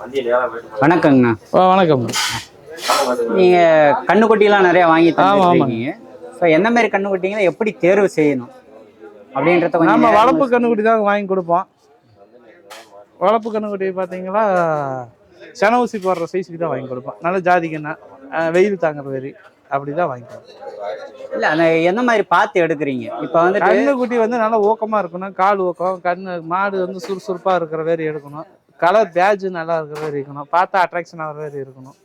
வணக்கங்கண்ணா வணக்கம். நீங்க கண்ணுக்குட்டிலாம் நிறைய வாங்கி. தந்துருக்கீங்க. ஸோ எந்த மாதிரி கண்ணுக்குட்டிங்களை எப்படி தேர்வு செய்யணும்? அப்படின்றத கொஞ்சம் நம்ம வளர்ப்பு கண்ணுக்குட்டி தான் வாங்கி கொடுப்போம். வளர்ப்பு கண்ணுக்குட்டி பார்த்தீங்களா சென ஊசி போடுற சைஸுக்கு தான் வாங்கி கொடுப்போம். நல்ல ஜாதிக்கண்ணா வெயில் தாங்குற வெறி அப்படி தான் வாங்கி கொடுப்போம். இல்ல அந்த எந்த மாதிரி பார்த்து எடுக்கிறீங்க? இப்போ வந்துட்டு கண்ணுக்குட்டி வந்து நல்லா ஊக்கமாக இருக்கணும். கால் ஊக்கம் கண்ணு மாடு வந்து சுறுசுறுப்பாக இருக்கிற மாதிரி எடுக்கணும். கலர் பேட்ஜ் நல்லா இருக்கிற மாதிரி இருக்கணும். பார்த்தா அட்ராக்ஷன் ஆகிற மாதிரி இருக்கணும்.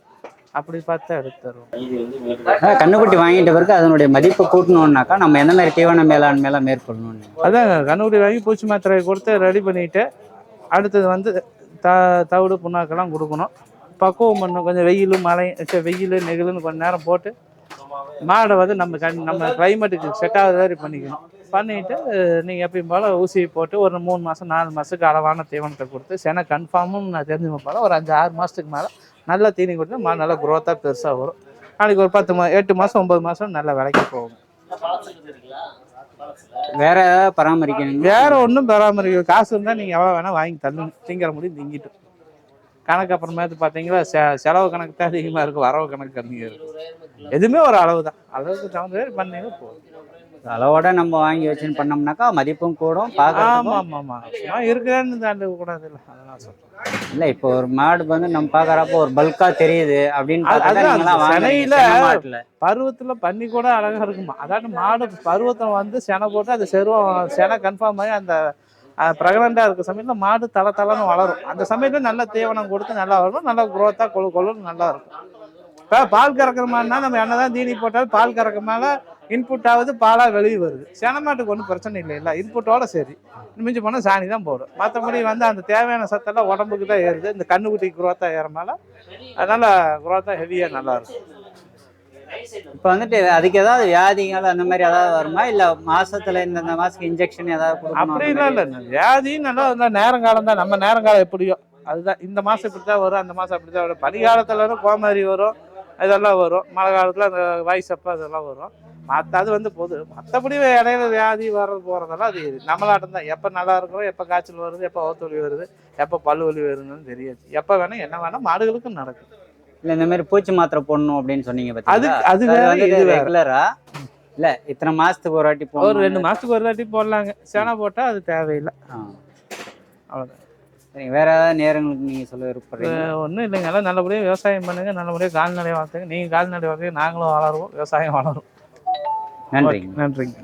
அப்படி பார்த்தா எடுத்து தருவோம் கண்ணுக்குட்டி வாங்கிட்ட பிறகு அதனுடைய மதிப்பு கூட்டணும்னாக்கா நம்ம எந்த மாதிரி தீவன மேலாண்மையெல்லாம் மேற்கொள்ளணும்? அதான் கண்ணுக்குட்டி வாங்கி பூச்சி மாத்திரை கொடுத்து ரெடி பண்ணிட்டு அடுத்தது வந்து த தவிடு புண்ணாக்கெல்லாம் கொடுக்கணும். பக்குவம் பண்ணணும். கொஞ்சம் வெயில் மழை வெயில் நெகிழ்னு கொஞ்ச நேரம் போட்டு மாடை வந்து நம்ம கண் நம்ம கிளைமேட்டுக்கு செட் ஆகுற மாதிரி பண்ணிக்கணும். பண்ணிட்டு நீங்கள் எப்பயும் போல் ஊசி போட்டு ஒரு மூணு மாதம் நாலு மாதத்துக்கு அளவான தீவனத்தை கொடுத்து சென கன்ஃபார்மும் நான் தெரிஞ்சு போல ஒரு அஞ்சு ஆறு மாதத்துக்கு மேலே நல்ல தீனி கொடுத்து மாடு நல்லா குரோத்தாக பெருசாக வரும். நாளைக்கு ஒரு பத்து மா எட்டு மாதம் ஒம்பது மாதம் நல்ல விலைக்கு போகும். வேற பராமரிக்கணும்? வேற ஒன்றும் பராமரிக்க காசு இருந்தால் நீங்கள் எவ்வளோ வேணால் வாங்கி தள்ளுங்க. திங்கிற முடியும் திங்கிட்டு. கணக்கு அப்புறமேட்டு பார்த்தீங்களா செ செலவு கணக்கு தான் அதிகமாக இருக்கும் வரவு கணக்கு கம்மியாக இருக்கும் எதுவுமே ஒரு அளவு தான் அளவுக்கு தகுந்த மாதிரி பண்ணீங்கன்னா போதும். அளவோட நம்ம வாங்கி வச்சுன்னு பண்ணோம்னாக்கா மதிப்பும் கூடும் பார்க்கறதுக்கும் ஆமாம் ஆமாம் இருக்கிறேன்னு தாண்ட கூடாது இல்லை அதெல்லாம் சொல்கிறேன் இல்ல இப்போ ஒரு மாடு வந்து நம்ம பாக்குறப்போ ஒரு பல்கா தெரியுது அப்படின்னு பருவத்தில் பண்ணி கூட அழகாக இருக்குமா? அதாவது மாடு பருவத்தில் வந்து செனை போட்டு அது செருவம் செனை கன்ஃபார்ம் ஆகி அந்த ப்ரெக்னெண்ட்டாக இருக்க சமயத்தில் மாடு தலை தலைன்னு வளரும். அந்த சமயத்தில் நல்ல தீவனம் கொடுத்து நல்லா வரும் நல்லா குரோத்தாக கொழு கொழுன்னு நல்லா இருக்கும். இப்போ பால் கறக்கிற மாடுனா நம்ம என்னதான் தீனி போட்டாலும் பால் கறக்க மேலே இன்புட் ஆகுது பாலாக வெளியே வருது. சென மாட்டுக்கு ஒன்றும் பிரச்சனை இல்லை இல்லை. இன்புட்டோட சரி. மிஞ்சி போனால் சாணி தான் போடும். மற்றபடி வந்து அந்த தேவையான சத்தெல்லாம் உடம்புக்கு தான் ஏறுது. இந்த கண்ணுக்குட்டி குரோத்தாக ஏறனால அதனால குரோத்தாக ஹெவியாக நல்லா இருக்கும். இப்போ வந்துட்டு அதுக்கு ஏதாவது வியாதிகள் அந்த மாதிரி ஏதாவது வருமா? இல்ல மாசத்துல இந்த இந்த மாசத்துக்கு இன்ஜெக்ஷன் ஏதாவது மாதிரி? இல்லை வியாதி நல்லா இந்த நேரங்காலம் தான். நம்ம நேரங்காலம் எப்படியோ. அதுதான். இந்த மாதம் இப்படி தான் வரும் அந்த மாதம் அப்படி தான் வரும். பனிக்காலத்தில் வரும் கோமாரி வரும் இதெல்லாம் வரும். மழை காலத்தில் அந்த வயசப்போ அதெல்லாம் வரும். மற்ற அது வந்து பொது. மற்றபடி இடையில வியாதி வர்றது போகிறதெல்லாம் அது நம்மளாட்டம் தான். எப்போ நல்லா இருக்கிறோம் எப்போ காய்ச்சல் வருது எப்போ ஒத்து வலி வருது எப்போ பல்லு வலி வருதுன்னு தெரியாது. எப்போ வேணால் என்ன வேணால் மாடுகளுக்கும் நடக்கும். இல்ல இந்த மாதிரி பூச்சி மாத்திரை போடணும் அப்படின்னு சொன்னீங்க அது அது வேற ரெகுலரா இல்ல இத்தனை மாசத்துக்கு ஒரு வாட்டி ஒரு ரெண்டு மாதத்துக்கு ஒரு தாட்டி போடலாங்க. சேனை போட்டால் அது தேவையில்லை. அவ்வளோதான் சரிங்க வேற ஏதாவது நேரங்களுக்கு நீங்க சொல்ல விருப்பப்படுறீங்க ஒன்றும் இல்லைங்க. எல்லாம் நல்லபடியாக விவசாயம் பண்ணுங்க. நல்லபடியாக கால்நடை வளர்த்துங்க. நீங்கள் கால்நடை வளர்த்துங்க. நாங்களும் வளருவோம். விவசாயம் வளரும் நன்றிங்க. நன்றிங்க.